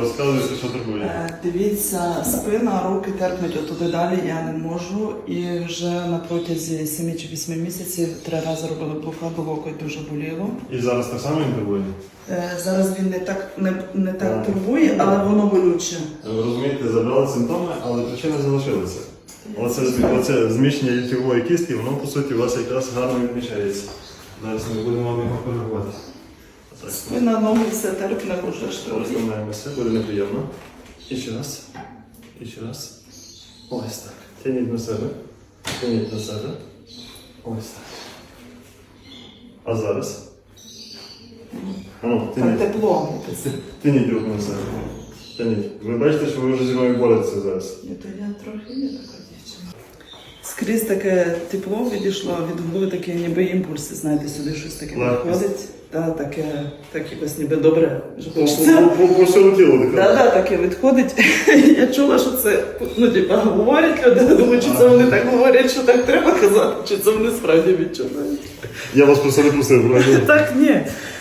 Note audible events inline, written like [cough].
Розказуйте, що турбує. Е, Дивіться, спина, руки терпнуть отуди далі, я не можу. І вже на протязі 7 чи 8 місяців три рази робили блокаду, локоть дуже боліло. І зараз так само він турбує. Е, Зараз він не так не, не так турбує, але воно болюче. Ви розумієте, забрали симптоми, але причини залишилися. Оце, оце зміщення ліктьової кістки, воно по суті у вас якраз гарно відмічається. Зараз ми будемо вам його коригувати. Так, Спина, ноги, все терпне вже ж трохи. буде неприємно. І ще раз. І ще раз. Ось так. Тяніть на себе. Тяніть на себе. Ось так. А зараз? А Ну, Так тяніть. тепло. Тяніть руку на себе. Тяніть. Ви бачите, що ви вже зі мною боретеся зараз. Ні, то я трохи є така дівчина. Скрізь таке тепло відійшло, від голови такі ніби імпульси, знаєте, сюди щось таке виходить. Та, таке, так якось ніби добре. По, всьому тілу таке. Да, да, таке відходить. [laughs] Я чула, що це ну, типа, говорять люди. Думаю, чи це вони так говорять, що так треба казати, чи це вони справді відчувають. Я вас просто не просив, правильно? Так, ні.